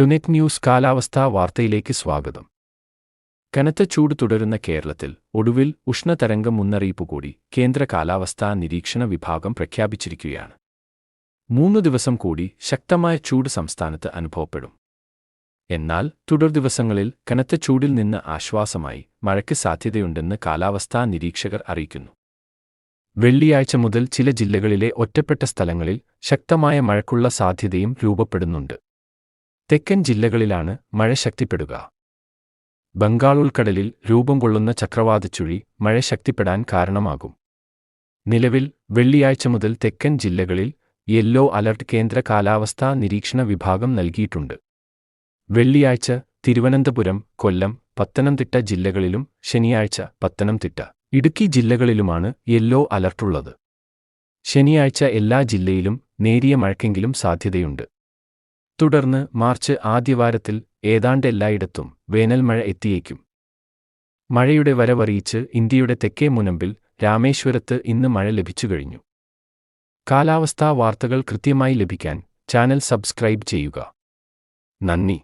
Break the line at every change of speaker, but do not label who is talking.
ടുനെറ്റ് news കാലാവസ്ഥാ വാർത്തയിലേക്ക് സ്വാഗതം. കനത്ത ചൂട് തുടരുന്ന കേരളത്തിൽ ഒടുവിൽ ഉഷ്ണതരംഗം മുന്നറിയിപ്പ് കൂടി കേന്ദ്ര കാലാവസ്ഥാ നിരീക്ഷണ വിഭാഗം പ്രഖ്യാപിച്ചിരിക്കുകയാണ്. മൂന്നു ദിവസം കൂടി ശക്തമായ ചൂട് സംസ്ഥാനത്ത് അനുഭവപ്പെടും. എന്നാൽ തുടർ ദിവസങ്ങളിൽ കനത്ത ചൂടിൽ നിന്ന് ആശ്വാസമായി മഴയ്ക്ക് സാധ്യതയുണ്ടെന്ന് കാലാവസ്ഥാ നിരീക്ഷകർ അറിയിക്കുന്നു. വെള്ളിയാഴ്ച മുതൽ ചില ജില്ലകളിലെ ഒറ്റപ്പെട്ട സ്ഥലങ്ങളിൽ ശക്തമായ മഴയ്ക്കുള്ള സാധ്യതയും രൂപപ്പെടുന്നുണ്ട്. തെക്കൻ ജില്ലകളിലാണ് മഴ ശക്തിപ്പെടുക. ബംഗാൾ ഉൾക്കടലിൽ രൂപം കൊള്ളുന്ന ചക്രവാതച്ചുഴി മഴ ശക്തിപ്പെടാൻ കാരണമാകും. നിലവിൽ വെള്ളിയാഴ്ച മുതൽ തെക്കൻ ജില്ലകളിൽ യെല്ലോ അലർട്ട് കേന്ദ്ര കാലാവസ്ഥാ നിരീക്ഷണ വിഭാഗം നൽകിയിട്ടുണ്ട്. വെള്ളിയാഴ്ച തിരുവനന്തപുരം കൊല്ലം പത്തനംതിട്ട ജില്ലകളിലും ശനിയാഴ്ച പത്തനംതിട്ട ഇടുക്കി ജില്ലകളിലുമാണ് യെല്ലോ അലർട്ടുള്ളത്. ശനിയാഴ്ച എല്ലാ ജില്ലയിലും നേരിയ മഴയ്ക്കെങ്കിലും സാധ്യതയുണ്ട്. തുടർന്ന് മാർച്ച് ആദ്യവാരത്തിൽ ഏതാണ്ട് എല്ലായിടത്തും വേനൽമഴ എത്തിയേക്കും. മഴയുടെ വരവറിയിച്ച് ഇന്ത്യയുടെ തെക്കേ മുനമ്പിൽ രാമേശ്വരത്ത് ഇന്ന് മഴ ലഭിച്ചു കഴിഞ്ഞു. കാലാവസ്ഥാ വാർത്തകൾ കൃത്യമായി ലഭിക്കാൻ ചാനൽ സബ്സ്ക്രൈബ് ചെയ്യുക. നന്ദി.